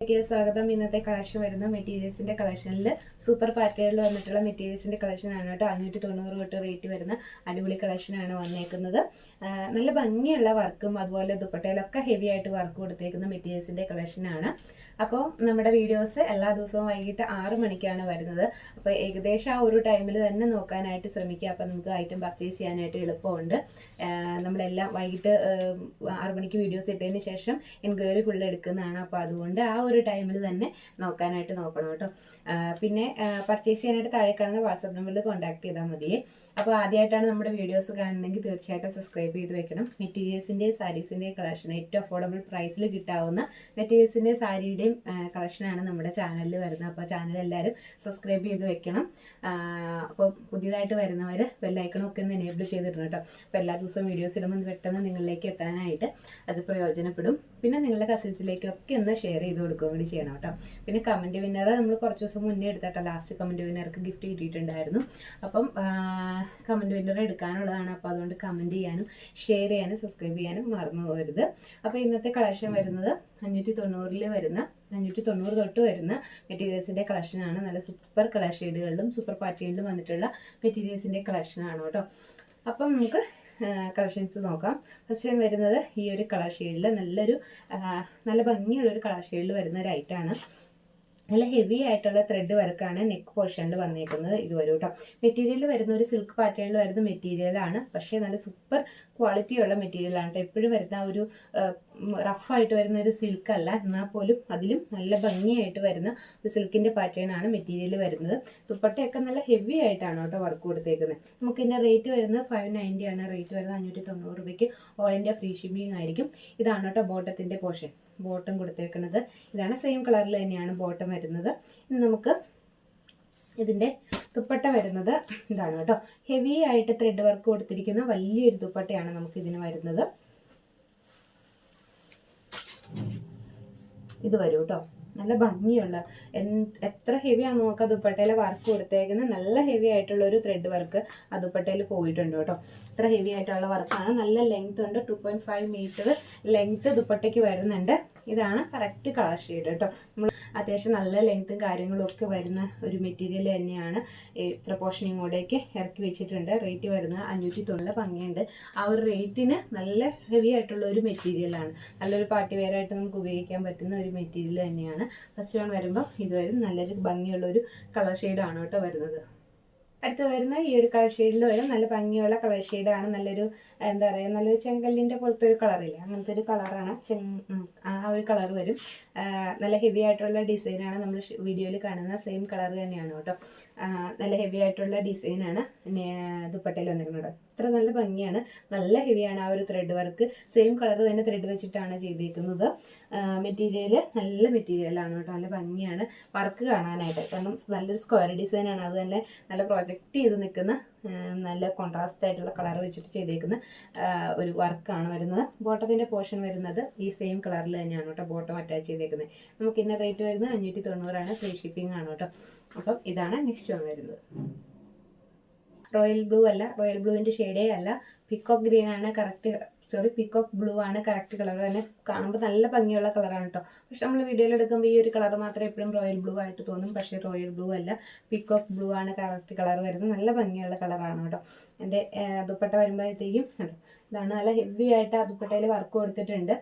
സ്വാഗതം. ഇന്നത്തെ കളക്ഷൻ വരുന്ന മെറ്റീരിയൽസിന്റെ കളക്ഷനിൽ സൂപ്പർ പാറ്റേണിൽ വന്നിട്ടുള്ള മെറ്റീരിയൽസിന്റെ കളക്ഷൻ ആണ് കേട്ടോ. അഞ്ഞൂറ്റി തൊണ്ണൂറ് തൊട്ട് റേറ്റ് വരുന്ന അടിപൊളി കളക്ഷൻ ആണ് വന്നേക്കുന്നത്. നല്ല ഭംഗിയുള്ള വർക്കും അതുപോലെ ദുപ്പട്ടയിലൊക്കെ ഹെവി ആയിട്ട് വർക്ക് കൊടുത്തേക്കുന്ന മെറ്റീരിയൽസിന്റെ കളക്ഷൻ ആണ്. അപ്പോൾ നമ്മുടെ വീഡിയോസ് എല്ലാ ദിവസവും വൈകിട്ട് ആറ് മണിക്കാണ് വരുന്നത്. അപ്പോൾ ഏകദേശം ആ ഒരു ടൈമിൽ തന്നെ നോക്കാനായിട്ട് ശ്രമിക്കുക അപ്പോൾ നമുക്ക് ഐറ്റം പർച്ചേസ് ചെയ്യാനായിട്ട് എളുപ്പമുണ്ട്. നമ്മളെല്ലാം വൈകിട്ട് ആറ് മണിക്ക് വീഡിയോസ് ഇട്ടതിന് ശേഷം എൻക്വയറി ഫുള്ള് എടുക്കുന്നതാണ്. അപ്പോൾ അതുകൊണ്ട് ആ ഒരു ടൈമിൽ തന്നെ നോക്കാനായിട്ട് നോക്കണം കേട്ടോ. പിന്നെ പർച്ചേസ് ചെയ്യാനായിട്ട് താഴെ കാണുന്ന വാട്സപ്പ് നമ്പറിൽ കോൺടാക്ട് ചെയ്താൽ മതി അപ്പോൾ ആദ്യമായിട്ടാണ് നമ്മുടെ വീഡിയോസ് കാണുന്നതെങ്കിൽ തീർച്ചയായിട്ടും സബ്സ്ക്രൈബ് ചെയ്ത് വെക്കണം. മെറ്റീരിയൽസിന്റെയും സാരീസിന്റെയും കളക്ഷൻ ഏറ്റവും അഫോർഡബിൾ പ്രൈസിൽ കിട്ടാവുന്ന മെറ്റീരിയൽസിന്റെ സാരിയുടെയും കളക്ഷനാണ് നമ്മുടെ ചാനലിൽ വരുന്നത്. അപ്പോൾ ചാനൽ എല്ലാവരും സബ്സ്ക്രൈബ് ചെയ്ത് വെക്കണം. അപ്പോൾ പുതിയതായിട്ട് വരുന്നവർ ബെല്ലൈക്കണമൊക്കെ ഒന്ന് എനേബിൾ ചെയ്തിടണം കേട്ടോ. അപ്പോൾ എല്ലാ ദിവസവും വീഡിയോസ് ഇടുമ്പോൾ പെട്ടെന്ന് നിങ്ങളിലേക്ക് എത്താനായിട്ട് അത് പ്രയോജനപ്പെടും. പിന്നെ നിങ്ങളുടെ കസിൻസിലേക്കൊക്കെ ഒന്ന് ഷെയർ ചെയ്ത് കൊടുക്കുകയും കൂടി ചെയ്യണം കേട്ടോ. പിന്നെ കമന്റ് വിന്നർ നമ്മൾ കുറച്ച് ദിവസം മുന്നേ എടുത്തട്ടോ ലാസ്റ്റ് കമന്റ് വിന്നർക്ക് ഗിഫ്റ്റ് കിട്ടിയിട്ടുണ്ടായിരുന്നു. അപ്പം കമന്റ് വിന്നർ എടുക്കാനുള്ളതാണ്. അപ്പോൾ അതുകൊണ്ട് കമന്റ് ചെയ്യാനും ഷെയർ ചെയ്യാനും സബ്സ്ക്രൈബ് ചെയ്യാനും മറന്നു പോകരുത്. അപ്പോൾ ഇന്നത്തെ കളക്ഷൻ വരുന്നത് അഞ്ഞൂറ്റി തൊണ്ണൂറിൽ വരുന്ന അഞ്ഞൂറ്റി തൊണ്ണൂറ് തൊട്ട് വരുന്ന മെറ്റീരിയൽസിന്റെ കളക്ഷനാണ് നല്ല സൂപ്പർ കളർ ഷെയ്ഡുകളിലും സൂപ്പർ പാർട്ടികളിലും വന്നിട്ടുള്ള മെറ്റീരിയൽസിന്റെ കളക്ഷനാണ് കേട്ടോ. അപ്പം നമുക്ക് കളക്ഷൻസ് നോക്കാം. ഫസ്റ്റ് ഞാൻ വരുന്നത് ഈ ഒരു കളർ ഷെയ്ഡിൽ നല്ലൊരു നല്ല ഭംഗിയുള്ള ഒരു കളർ ഷെയ്ഡിൽ വരുന്ന ഒരു ഐറ്റമാണ് നല്ല ഹെവി ആയിട്ടുള്ള ത്രെഡ് വർക്കാണ് നെക്ക് പോർഷനിൽ വന്നേക്കുന്നത് ഇതുവരെ കേട്ടോ മെറ്റീരിയൽ വരുന്ന ഒരു സിൽക്ക് പാറ്റേണിൽ വരുന്ന മെറ്റീരിയലാണ് പക്ഷേ നല്ല സൂപ്പർ ക്വാളിറ്റിയുള്ള മെറ്റീരിയലാണ് കേട്ടോ എപ്പോഴും വരുന്ന ഒരു റഫായിട്ട് വരുന്ന ഒരു സിൽക്ക് അല്ല. എന്നാൽ പോലും അതിലും നല്ല ഭംഗിയായിട്ട് വരുന്ന ഒരു സിൽക്കിന്റെ പാറ്റേൺ ആണ് മെറ്റീരിയൽ വരുന്നത്. ദുപ്പട്ടയൊക്കെ നല്ല ഹെവി ആയിട്ടാണ് കേട്ടോ വർക്ക് കൊടുത്തേക്കുന്നത് നമുക്ക് റേറ്റ് വരുന്നത് ഫൈവ് നയന്റി ആണ്. റേറ്റ് വരുന്നത് അഞ്ഞൂറ്റി തൊണ്ണൂറ് രൂപയ്ക്ക്. ഓൾ ഇന്ത്യ ഫ്രീ ഷിപ്പിംഗ് ആയിരിക്കും. ഇതാണ് കേട്ടോ ബോട്ടത്തിന്റെ പോർഷൻ ബോട്ടം കൊടുത്തേക്കുന്നത്. ഇതാണ് സെയിം കളറിൽ തന്നെയാണ് ബോട്ടം വരുന്നത്. ഇനി നമുക്ക് ഇതിന്റെ ദുപ്പട്ട വരുന്നത് ഇതാണ് കേട്ടോ. ഹെവി ആയിട്ട് ത്രെഡ് വർക്ക് കൊടുത്തിരിക്കുന്ന വലിയൊരു ദുപ്പട്ടയാണ് നമുക്ക് ഇതിന് വരുന്നത്. ഇത് വരും കേട്ടോ. നല്ല ഭംഗിയുള്ള എത്ര എത്ര ഹെവിയാന്ന് നോക്കുക ദുപ്പട്ടയിലെ വർക്ക് കൊടുത്തേക്കുന്ന നല്ല ഹെവി ആയിട്ടുള്ള ഒരു ത്രെഡ് വർക്ക് ആ ദുപ്പട്ടയിൽ പോയിട്ടുണ്ട് കേട്ടോ. ഇത്ര ഹെവി ആയിട്ടുള്ള വർക്കാണ് നല്ല ലെങ്ത് ഉണ്ട്. Two point five metre length ദുപ്പട്ടയ്ക്ക് വരുന്നുണ്ട്. ഇതാണ് കറക്റ്റ് കളർ ഷെയ്ഡ് കേട്ടോ നമ്മൾ അത്യാവശ്യം നല്ല ലെങ്ത്തും കാര്യങ്ങളും ഒക്കെ വരുന്ന ഒരു മെറ്റീരിയൽ തന്നെയാണ്. ഇത്ര പോർഷൻ ഇങ്ങോട്ടേക്ക് ഇറക്കി വെച്ചിട്ടുണ്ട്. റേറ്റ് വരുന്നത് അഞ്ഞൂറ്റി തൊണ്ണൂറ് ഭംഗിയുണ്ട്. ആ ഒരു റേറ്റിന് നല്ല ഹെവി ആയിട്ടുള്ള ഒരു മെറ്റീരിയലാണ് നല്ലൊരു പാർട്ടി വെയർ ആയിട്ട് നമുക്ക് ഉപയോഗിക്കാൻ പറ്റുന്ന ഒരു മെറ്റീരിയൽ തന്നെയാണ്. ഫസ്റ്റ് വൺ വരുമ്പോൾ ഇത് വരും നല്ലൊരു ഭംഗിയുള്ള ഒരു കളർ ഷെയ്ഡാണ് കേട്ടോ വരുന്നത്. അടുത്ത് വരുന്ന ഈ ഒരു കളർ ഷെയ്ഡിൽ വരും. നല്ല ഭംഗിയുള്ള കളർ ഷെയ്ഡാണ് നല്ലൊരു എന്താ പറയുക നല്ലൊരു ചെങ്കല്ലിന്റെ പോലത്തെ ഒരു കളറില്ലേ അങ്ങനത്തെ ഒരു കളറാണ് ആ ഒരു കളർ വരും. നല്ല ഹെവി ആയിട്ടുള്ള ഡിസൈനാണ് നമ്മൾ വീഡിയോയിൽ കാണുന്ന. സെയിം കളർ തന്നെയാണ് കേട്ടോ. നല്ല ഹെവി ആയിട്ടുള്ള ഡിസൈനാണ് ദുപ്പട്ടയിൽ വന്നിരിക്കുന്നത്. അത്ര നല്ല ഭംഗിയാണ്. നല്ല ഹെവിയാണ് ആ ഒരു ത്രെഡ് വർക്ക് സെയിം കളർ തന്നെ ത്രെഡ് വെച്ചിട്ടാണ് ചെയ്തേക്കുന്നത്. മെറ്റീരിയൽ നല്ല മെറ്റീരിയലാണ് കേട്ടോ. നല്ല ഭംഗിയാണ്. വർക്ക് കാണാനായിട്ട്. കാരണം നല്ലൊരു സ്ക്വയർ ഡിസൈനാണ് അത് തന്നെ നല്ല പ്രൊജക്റ്റ് ചെയ്ത് നിൽക്കുന്ന നല്ല കോൺട്രാസ്റ്റ് ആയിട്ടുള്ള കളർ വെച്ചിട്ട് ചെയ്തേക്കുന്ന ഒരു വർക്കാണ് വരുന്നത്. ബോട്ടത്തിന്റെ പോർഷൻ വരുന്നത് ഈ സെയിം കളറിൽ തന്നെയാണ് കേട്ടോ. ബോട്ടം അറ്റാച്ച് ചെയ്തേക്കുന്നത് നമുക്ക് ഇന്ന റേറ്റ് വരുന്നത് അഞ്ഞൂറ്റി തൊണ്ണൂറാണ് ഫ്രീ ഷിപ്പിംഗ് ആണ് കേട്ടോ. അപ്പം ഇതാണ് നെക്സ്റ്റ് വരുന്നത്. റോയൽ ബ്ലൂ അല്ല റോയൽ ബ്ലൂവിന്റെ ഷെയ്ഡേ അല്ല. പിക്കോക്ക് ഗ്രീൻ ആണ് കറക്റ്റ് സോറി പിക്കോക്ക് ബ്ലൂ ആണ് കറക്റ്റ് കളർ. തന്നെ കാണുമ്പോൾ നല്ല ഭംഗിയുള്ള കളറാണ് കേട്ടോ പക്ഷെ നമ്മൾ വീഡിയോയിൽ എടുക്കുമ്പോൾ ഈ ഒരു കളർ മാത്രമേ എപ്പോഴും റോയൽ ബ്ലൂ ആയിട്ട് തോന്നും. പക്ഷേ റോയൽ ബ്ലൂ അല്ല പിക്കോക്ക് ബ്ലൂ ആണ് കറക്റ്റ് കളർ വരുന്നത്. നല്ല ഭംഗിയുള്ള കളറാണ് കേട്ടോ എന്റെ ദുപ്പട്ട വരുമ്പോഴത്തേക്കും ഇതാണ് നല്ല ഹെവി ആയിട്ട് ആ ദുപ്പട്ടയിൽ വർക്ക് കൊടുത്തിട്ടുണ്ട്.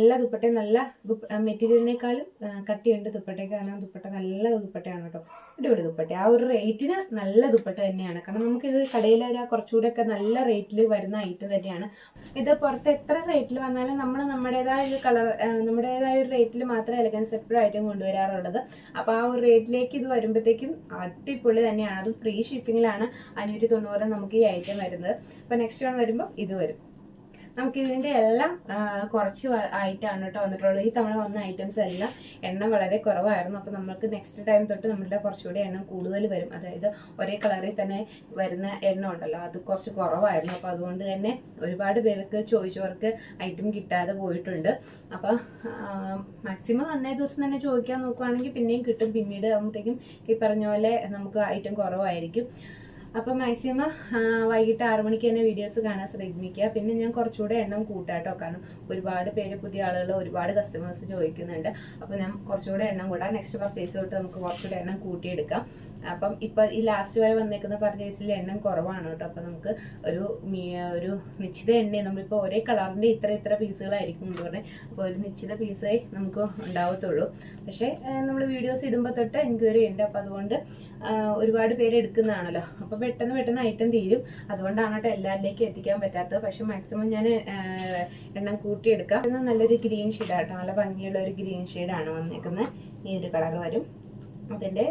എല്ലാ ദുപ്പട്ട നല്ല മെറ്റീരിയലിനേക്കാളും കട്ടിയുണ്ട് ദുപ്പട്ടയ്ക്ക്. കാണാൻ ദുപ്പട്ട നല്ല ദുപ്പട്ടയാണ് കേട്ടോ അടിപൊളി ദുപ്പട്ട. ആ ഒരു റേറ്റിന് നല്ല ദുപ്പട്ട തന്നെയാണ്. കാരണം നമുക്കിത് കടയിൽ ഒരു കുറച്ചുകൂടെ ഒക്കെ നല്ല റേറ്റിൽ വരുന്ന ഐറ്റം തന്നെയാണ്. ഇത് പുറത്ത് എത്ര റേറ്റിൽ വന്നാലും നമ്മൾ നമ്മുടേതായ ഒരു കളർ നമ്മുടേതായ ഒരു റേറ്റിൽ മാത്രമേ എലഗൻസ് എപ്പോഴും ഐറ്റം കൊണ്ടുവരാറുള്ളത്. അപ്പോൾ ആ ഒരു റേറ്റിലേക്ക് ഇത് വരുമ്പോഴത്തേക്കും അടിപൊളി തന്നെയാണ്. അതും ഫ്രീ ഷിപ്പിങ്ങിലാണ് അഞ്ഞൂറ്റി തൊണ്ണൂറ് നമുക്ക് ഈ ഐറ്റം വരുന്നത്. അപ്പോൾ നെക്സ്റ്റ് വൺ വരുമ്പോൾ ഇത് വരും. നമുക്ക് ഇതിന്റെ എല്ലാം കുറച്ച് ആയിട്ടാണ് കേട്ടോ വന്നിട്ടുള്ളത്. ഈ തവണ വന്ന ഐറ്റംസ് എല്ലാം എണ്ണം വളരെ കുറവായിരുന്നു. അപ്പോൾ നമുക്ക് നെക്സ്റ്റ് ടൈം തൊട്ട് നമ്മളുടെ കുറച്ചുകൂടി എണ്ണം കൂടുതൽ വരും. അതായത് ഒരേ കളറിൽ തന്നെ വരുന്ന എണ്ണം ഉണ്ടല്ലോ അത് കുറച്ച് കുറവായിരുന്നു. അപ്പോൾ അതുകൊണ്ട് തന്നെ ഒരുപാട് പേർക്ക് ചോദിച്ചവർക്ക് ഐറ്റം കിട്ടാതെ പോയിട്ടുണ്ട്. അപ്പോൾ മാക്സിമം അന്നേ ദിവസം തന്നെ ചോദിക്കാൻ നോക്കുവാണെങ്കിൽ പിന്നെയും കിട്ടും. പിന്നീട് ആകുമ്പോഴത്തേക്കും ഈ പറഞ്ഞ പോലെ നമുക്ക് ഐറ്റം കുറവായിരിക്കും. അപ്പോൾ മാക്സിമം വൈകിട്ട് ആറു മണിക്ക് തന്നെ വീഡിയോസ് കാണാൻ ശ്രമിക്കുക. പിന്നെ ഞാൻ കുറച്ചുകൂടെ എണ്ണം കൂട്ടാട്ടോ. കാരണം ഒരുപാട് പേര് പുതിയ ആളുകൾ ഒരുപാട് കസ്റ്റമേഴ്സ് ചോദിക്കുന്നുണ്ട്. അപ്പോൾ ഞാൻ കുറച്ചുകൂടെ എണ്ണം കൂടാം. നെക്സ്റ്റ് പർച്ചേസ് തൊട്ട് നമുക്ക് കുറച്ചുകൂടെ എണ്ണം കൂട്ടിയെടുക്കാം. അപ്പം ഇപ്പം ഈ ലാസ്റ്റ് വരെ വന്നേക്കുന്ന പർച്ചേസിൽ എണ്ണം കുറവാണ് കേട്ടോ. അപ്പോൾ നമുക്ക് ഒരു ഒരു നിശ്ചിത എണ്ണ നമ്മളിപ്പോൾ ഒരേ കളറിന്റെ ഇത്ര ഇത്ര പീസുകളായിരിക്കും എന്ന് പറഞ്ഞാൽ അപ്പോൾ ഒരു നിശ്ചിത പീസേ നമുക്ക് ഉണ്ടാവത്തുള്ളൂ. പക്ഷേ നമ്മൾ വീഡിയോസ് ഇടുമ്പോൾ തൊട്ട് എൻക്വയറി ഉണ്ട് അപ്പോൾ അതുകൊണ്ട് ഒരുപാട് പേര് എടുക്കുന്നതാണല്ലോ. അപ്പോൾ പെട്ടെന്ന് പെട്ടെന്ന് ഐറ്റം തീരും. അതുകൊണ്ടാണ് കേട്ടോ എല്ലാവരിലേക്കും എത്തിക്കാൻ പറ്റാത്തത്. പക്ഷെ മാക്സിമം ഞാൻ എണ്ണം കൂട്ടിയെടുക്കാം. നല്ലൊരു ഗ്രീൻ ഷെയ്ഡാട്ടോ നല്ല ഭംഗിയുള്ള ഒരു ഗ്രീൻ ഷെയ്ഡാണ് വന്നേക്കുന്നത് ഈ ഒരു കളർ വരും. അതിന്റെ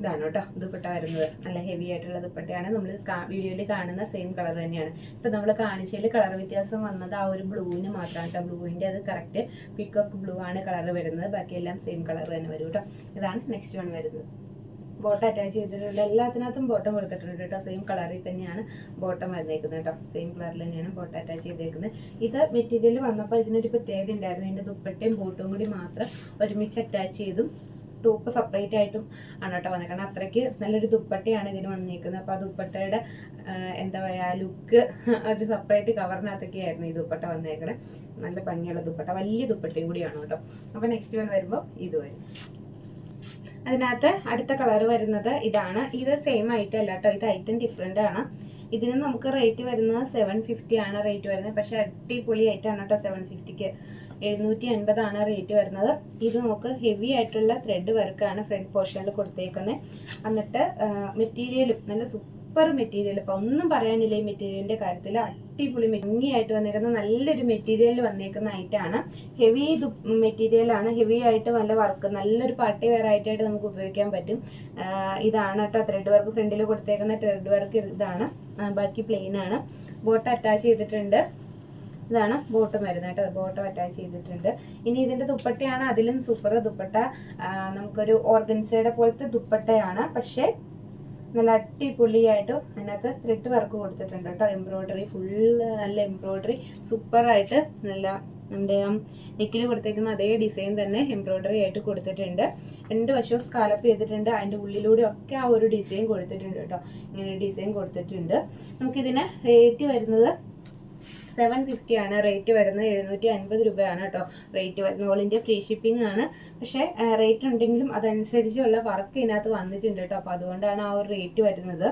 ഇതാണ് കേട്ടോ ദുപ്പട്ട വരുന്നത്. നല്ല ഹെവി ആയിട്ടുള്ള ദുപ്പട്ടയാണ്. നമ്മൾ വീഡിയോയിൽ കാണുന്ന സെയിം കളർ തന്നെയാണ്. ഇപ്പം നമ്മൾ കാണിച്ചതിൽ കളർ വ്യത്യാസം വന്നത് ആ ഒരു ബ്ലൂവിന് മാത്രമാണ് കേട്ടോ ബ്ലൂവിന്റെ അത് കറക്റ്റ് പിക്കോക്ക് ബ്ലൂ ആണ് കളർ വരുന്നത്. ബാക്കിയെല്ലാം സെയിം കളർ തന്നെ വരും കേട്ടോ ഇതാണ് നെക്സ്റ്റ് വൺ വരുന്നത്. ബോട്ടം അറ്റാച്ച് ചെയ്തിട്ടുണ്ട് എല്ലാത്തിനകത്തും ബോട്ടം കൊടുത്തിട്ടുണ്ട് കേട്ടോ. സെയിം കളറിൽ തന്നെയാണ് ബോട്ടം വരുന്നേക്കുന്നത് കേട്ടോ. സെയിം കളറിൽ തന്നെയാണ് ബോട്ടം അറ്റാച്ച് ചെയ്തേക്കുന്നത്. ഇത് മെറ്റീരിയൽ വന്നപ്പോൾ ഇതിനൊരു പ്രത്യേകത ഉണ്ടായിരുന്നു. ഇതിന്റെ ദുപ്പട്ടയും ബോട്ടും കൂടി മാത്രം ഒരുമിച്ച് അറ്റാച്ച് ചെയ്തും ടോപ്പ് സെപ്പറേറ്റ് ആയിട്ടും ആണ് കേട്ടോ വന്നത്. കാരണം അത്രയ്ക്ക് നല്ലൊരു ദുപ്പട്ടയാണ് ഇതിന് വന്നേക്കുന്നത്. അപ്പോൾ ആ ദുപ്പട്ടയുടെ എന്താ പറയുക ലുക്ക് ഒരു സെപ്പറേറ്റ് കവറിനകത്തൊക്കെ ആയിരുന്നു ഈ ദുപ്പട്ട വന്നേക്കണേ. നല്ല ഭംഗിയുള്ള ദുപ്പട്ട. വലിയ ദുപ്പട്ടയും കൂടിയാണ് കേട്ടോ. അപ്പോൾ നെക്സ്റ്റ് വൺ വരുമ്പോൾ ഇത് വരും. അതിനകത്ത് അടുത്ത കളർ വരുന്നത് ഇതാണ്. ഇത് സെയിം ആയിട്ട് കേട്ടോ ഇത് ഐറ്റം ഡിഫറെന്റ് ആണ്. ഇതിന് നമുക്ക് റേറ്റ് വരുന്നത് സെവൻ ഫിഫ്റ്റി ആണ് റേറ്റ് വരുന്നത്. പക്ഷെ അടിപൊളി ആയിട്ടാണ് കേട്ടോ സെവൻ ഫിഫ്റ്റിക്ക് എഴുന്നൂറ്റി അൻപതാണ് റേറ്റ് വരുന്നത്. ഇത് നമുക്ക് ഹെവി ആയിട്ടുള്ള ത്രെഡ് വർക്കാണ് ഫ്രണ്ട് പോർഷനിൽ കൊടുത്തേക്കുന്നത് എന്നിട്ട് മെറ്റീരിയലും നല്ല സൂപ്പർ മെറ്റീരിയൽ ഇപ്പൊ ഒന്നും പറയാനില്ല ഈ മെറ്റീരിയലിന്റെ കാര്യത്തിൽ അടിപൊളി ഭംഗിയായിട്ട് വന്നേക്കുന്ന നല്ലൊരു മെറ്റീരിയൽ വന്നേക്കുന്ന ഐറ്റാണ് ഹെവി മെറ്റീരിയലാണ് ഹെവി ആയിട്ട് നല്ല വർക്ക് നല്ലൊരു പാർട്ടി വെയർ ആയിട്ടായിട്ട് നമുക്ക് ഉപയോഗിക്കാൻ പറ്റും. ഇതാണ് കേട്ടോ ത്രെഡ് വർക്ക് ഫ്രണ്ടിൽ കൊടുത്തേക്കുന്ന ത്രെഡ് വർക്ക് ഇതാണ്. ബാക്കി പ്ലെയിൻ ആണ്. ബോട്ട് അറ്റാച്ച് ചെയ്തിട്ടുണ്ട്. ഇതാണ് ബോട്ടം വരുന്നത് കേട്ടോ ബോട്ടം അറ്റാച്ച് ചെയ്തിട്ടുണ്ട്. ഇനി ഇതിന്റെ ദുപ്പട്ടയാണ്. അതിലും സൂപ്പർ ദുപ്പട്ട. നമുക്കൊരു ഓർഗൻസയുടെ പോലത്തെ ദുപ്പട്ടയാണ്. പക്ഷേ നല്ല അടിപൊളിയായിട്ട് അതിനകത്ത് ത്രെഡ് വർക്ക് കൊടുത്തിട്ടുണ്ട് കേട്ടോ. എംബ്രോയ്ഡറി ഫുള്ള് നല്ല എംബ്രോയ്ഡറി സൂപ്പറായിട്ട് നല്ല നമ്മുടെ നെക്കിൽ കൊടുത്തേക്കുന്ന അതേ ഡിസൈൻ തന്നെ എംബ്രോയ്ഡറി ആയിട്ട് കൊടുത്തിട്ടുണ്ട്. രണ്ട് വശവും സ്കാലപ്പ് ചെയ്തിട്ടുണ്ട്. അതിന്റെ ഉള്ളിലൂടെ ഒക്കെ ആ ഒരു ഡിസൈൻ കൊടുത്തിട്ടുണ്ട് കേട്ടോ. ഇങ്ങനെ ഡിസൈൻ കൊടുത്തിട്ടുണ്ട്. നമുക്കിതിന് റേറ്റ് വരുന്നത് സെവൻ ഫിഫ്റ്റി ആണ് റേറ്റ് വരുന്നത്. എഴുന്നൂറ്റി അൻപത് രൂപയാണ് കേട്ടോ റേറ്റ് വരുന്നത്. ഓൾ ഇന്ത്യ ഫ്രീ ഷിപ്പിംഗ് ആണ്. പക്ഷേ റേറ്റ് ഉണ്ടെങ്കിലും അതനുസരിച്ചുള്ള വർക്ക് ഇതിനകത്ത് വന്നിട്ടുണ്ട് കേട്ടോ അപ്പോൾ അതുകൊണ്ടാണ് ആ ഒരു റേറ്റ് വരുന്നത്.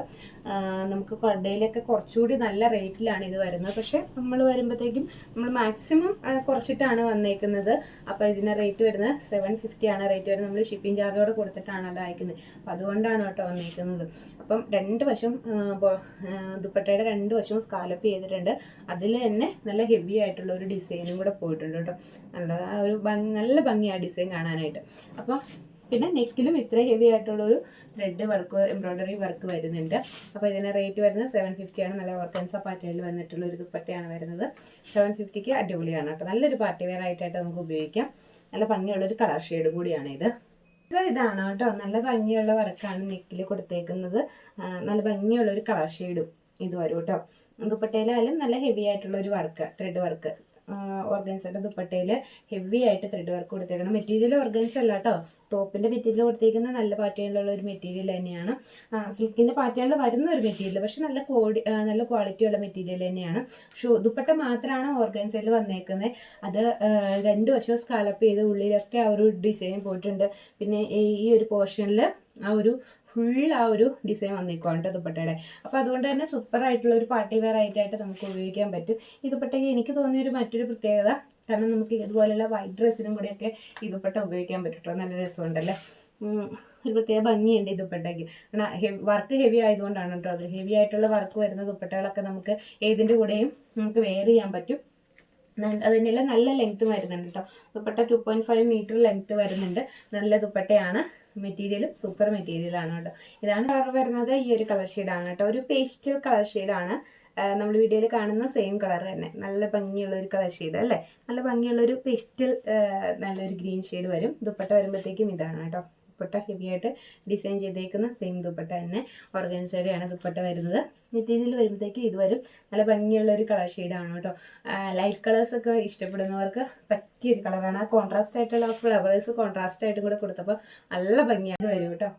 നമുക്ക് കൊണ്ടയിലൊക്കെ കുറച്ചുകൂടി നല്ല റേറ്റിലാണ് ഇത് വരുന്നത്. പക്ഷേ നമ്മൾ വരുമ്പോഴത്തേക്കും നമ്മൾ മാക്സിമം കുറച്ചിട്ടാണ് വന്നേക്കുന്നത്. അപ്പോൾ ഇതിന് റേറ്റ് വരുന്നത് സെവൻ ഫിഫ്റ്റി ആണ്. റേറ്റ് വരുന്നത് നമ്മൾ ഷിപ്പിംഗ് ചാർജോടെ കൊടുത്തിട്ടാണല്ലോ അയക്കുന്നത്. അപ്പോൾ അതുകൊണ്ടാണ് കേട്ടോ വന്നേക്കുന്നത്. അപ്പം രണ്ട് വശം ദുപ്പട്ടയുടെ രണ്ട് വശവും സ്കാലപ്പ് ചെയ്തിട്ടുണ്ട്. അതിൽ തന്നെ നല്ല ഹെവി ആയിട്ടുള്ള ഒരു ഡിസൈനും കൂടെ പോയിട്ടുണ്ട് കേട്ടോ. നല്ല ആ ഒരു ഭംഗി നല്ല ഭംഗിയാണ് ഡിസൈൻ കാണാനായിട്ട്. അപ്പോൾ പിന്നെ നെക്കിലും ഇത്ര ഹെവി ആയിട്ടുള്ള ഒരു ത്രെഡ് വർക്ക് എംബ്രോയ്ഡറി വർക്ക് വരുന്നുണ്ട്. അപ്പോൾ ഇതിന്റെ റേറ്റ് വരുന്നത് സെവൻ ആണ്. നല്ല ഓർഗൻസ പാറ്റേണിൽ വന്നിട്ടുള്ള ഒരു ദുപ്പട്ടയാണ് വരുന്നത്. സെവൻ ഫിഫ്റ്റിക്ക് അടിപൊളിയാണ് കേട്ടോ. നല്ലൊരു പാർട്ടി വെയർ ആയിട്ടായിട്ട് നമുക്ക് ഉപയോഗിക്കാം. നല്ല ഭംഗിയുള്ള ഒരു കളർ ഷെയ്ഡും കൂടിയാണ് ഇത്. ഇത് ഇതാണ് കേട്ടോ. നല്ല ഭംഗിയുള്ള വർക്കാണ് നെക്കിൽ കൊടുത്തേക്കുന്നത്. നല്ല ഭംഗിയുള്ള ഒരു കളർ ഷെയ്ഡും ഇത് വരും കേട്ടോ. ദുപ്പട്ടയിലായാലും നല്ല ഹെവി ആയിട്ടുള്ള ഒരു വർക്ക് ത്രെഡ് വർക്ക് ഓർഗൻസയുടെ ദുപ്പട്ടയിൽ ഹെവി ആയിട്ട് ത്രെഡ് വർക്ക് കൊടുത്തേക്കണം. മെറ്റീരിയൽ ഓർഗൻസ് അല്ല കേട്ടോ ടോപ്പിന്റെ മെറ്റീരിയൽ കൊടുത്തേക്കുന്ന നല്ല പാറ്റേണിലുള്ള ഒരു മെറ്റീരിയൽ തന്നെയാണ്. സിൽക്കിന്റെ പാറ്റേണിൽ വരുന്ന ഒരു മെറ്റീരിയൽ പക്ഷെ നല്ല ക്വാളി നല്ല ക്വാളിറ്റിയുള്ള മെറ്റീരിയൽ തന്നെയാണ്. ഷൂ ദുപ്പട്ട മാത്രമാണ് ഓർഗൻസയിൽ വന്നേക്കുന്നത് അത് രണ്ട് വശവും സ്കാലപ്പ് ചെയ്ത് ഉള്ളിലൊക്കെ ആ ഒരു ഡിസൈൻ പോയിട്ടുണ്ട്. പിന്നെ ഈ ഒരു പോർഷനിൽ ആ ഒരു ഫുൾ ആ ഒരു ഡിസൈൻ വന്നിക്കോട്ടെ കേട്ടോ ദുപ്പട്ടയുടെ. അപ്പോൾ അതുകൊണ്ട് തന്നെ സൂപ്പർ ആയിട്ടുള്ള ഒരു പാർട്ടി വെയർ ആയിട്ടായിട്ട് നമുക്ക് ഉപയോഗിക്കാൻ പറ്റും. ഈ ദുപ്പട്ടയ്ക്ക് എനിക്ക് തോന്നിയ ഒരു മറ്റൊരു പ്രത്യേകത കാരണം നമുക്ക് ഇതുപോലെയുള്ള വൈറ്റ് ഡ്രസ്സിനും കൂടെയൊക്കെ ഈ ദുപ്പട്ട ഉപയോഗിക്കാൻ പറ്റും നല്ല രസമുണ്ടല്ലേ? ഒരു പ്രത്യേക ഭംഗിയുണ്ട് ഈ ദുപ്പട്ടയ്ക്ക്. കാരണം വർക്ക് ഹെവി ആയതുകൊണ്ടാണ് കേട്ടോ അത്. ഹെവി ആയിട്ടുള്ള വർക്ക് വരുന്ന ദുപ്പട്ടകളൊക്കെ നമുക്ക് ഏതിന്റെ കൂടെയും നമുക്ക് വെയർ ചെയ്യാൻ പറ്റും. അതിനെല്ലാം നല്ല ലെങ്ത് വരുന്നുണ്ട് കേട്ടോ dupatta two point five metre length വരുന്നുണ്ട്. നല്ല ദുപ്പട്ടയാണ്. മെറ്റീരിയലും സൂപ്പർ മെറ്റീരിയൽ ആണ് കേട്ടോ. ഇതാണ് കളർ വരുന്നത്. ഈ ഒരു കളർ ഷെയ്ഡാണ് കേട്ടോ. ഒരു പേസ്റ്റൽ കളർ ഷെയ്ഡാണ് നമ്മൾ വീഡിയോയിൽ കാണുന്ന സെയിം കളർ തന്നെ. നല്ല ഭംഗിയുള്ള ഒരു കളർ ഷെയ്ഡ് അല്ലേ? നല്ല ഭംഗിയുള്ള ഒരു പേസ്റ്റൽ നല്ലൊരു ഗ്രീൻ ഷെയ്ഡ് വരും. ദുപ്പട്ട വരുമ്പോഴത്തേക്കും ഇതാണ് കേട്ടോ. ദുപ്പട്ട ഹെവി ആയിട്ട് ഡിസൈൻ ചെയ്തേക്കുന്ന സെയിം ദുപ്പട്ട തന്നെ ഓർഗൻസയുടെയാണ് ദുപ്പട്ട വരുന്നത്. മെറ്റീരിയൽ വരുമ്പോഴത്തേക്കും ഇത് വരും. നല്ല ഭംഗിയുള്ള ഒരു കളർ ഷെയ്ഡാണ് കേട്ടോ. ലൈറ്റ് കളേഴ്സ് ഒക്കെ ഇഷ്ടപ്പെടുന്നവർക്ക് പറ്റിയ ഒരു കളറാണ് ആ കോൺട്രാസ്റ്റ് ആയിട്ടുള്ള ഫ്ലവേഴ്സ് കോൺട്രാസ്റ്റ് ആയിട്ടും കൂടെ കൊടുത്തപ്പോൾ നല്ല ഭംഗിയായിട്ട് വരും കേട്ടോ.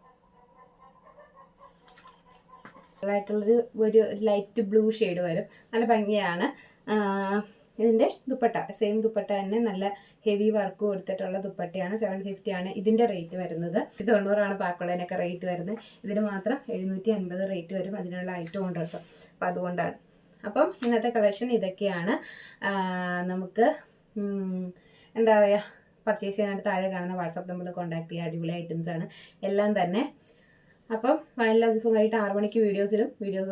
ആയിട്ടുള്ളൊരു ഒരു ലൈറ്റ് ബ്ലൂ ഷെയ്ഡ് വരും. നല്ല ഭംഗിയാണ്. ഇതിന്റെ ദുപ്പട്ട സെയിം ദുപ്പട്ട തന്നെ നല്ല ഹെവി വർക്ക് കൊടുത്തിട്ടുള്ള ദുപ്പട്ടയാണ് സെവൻ ഫിഫ്റ്റി ആണ് ഇതിന്റെ റേറ്റ് വരുന്നത്. ഇത് തൊണ്ണൂറാണ് പാക്കുള്ളതിനൊക്കെ റേറ്റ് വരുന്നത്. ഇതിന് മാത്രം എഴുന്നൂറ്റി അൻപത് റേറ്റ് വരും അതിനുള്ള ഐറ്റം ഉണ്ട് കേട്ടോ. അപ്പം അതുകൊണ്ടാണ്. അപ്പം ഇന്നത്തെ കളക്ഷൻ ഇതൊക്കെയാണ്. നമുക്ക് എന്താ പറയുക പർച്ചേസ് ചെയ്യാനായിട്ട് താഴെ കാണുന്ന വാട്സാപ്പ് നമ്പറിൽ കോൺടാക്ട് ചെയ്യുക അടിപൊളി ഐറ്റംസ് ആണ്. എല്ലാം തന്നെ. അപ്പം എല്ലാ ദിവസവും വൈകിട്ട് ആറ് മണിക്ക് വീഡിയോസ്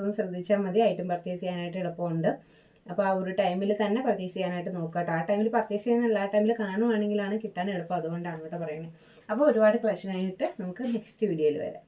ഒന്ന് ശ്രദ്ധിച്ചാൽ മതി. ഐറ്റം പർച്ചേസ് ചെയ്യാനായിട്ട് എളുപ്പമുണ്ട്. അപ്പോൾ ആ ഒരു ടൈമിൽ തന്നെ പർച്ചേസ് ചെയ്യാനായിട്ട് നോക്കുക കേട്ടോ ആ ടൈമിൽ പർച്ചേസ് ചെയ്യാനുള്ള ആ ടൈമിൽ കാണുവാണെങ്കിലാണ് കിട്ടാൻ എളുപ്പം അതുകൊണ്ടാണ് കേട്ടോ പറയുന്നത് അപ്പോൾ ഒരുപാട് കളക്ഷനായിട്ട് നമുക്ക് നെക്സ്റ്റ് വീഡിയോയിൽ വരാം.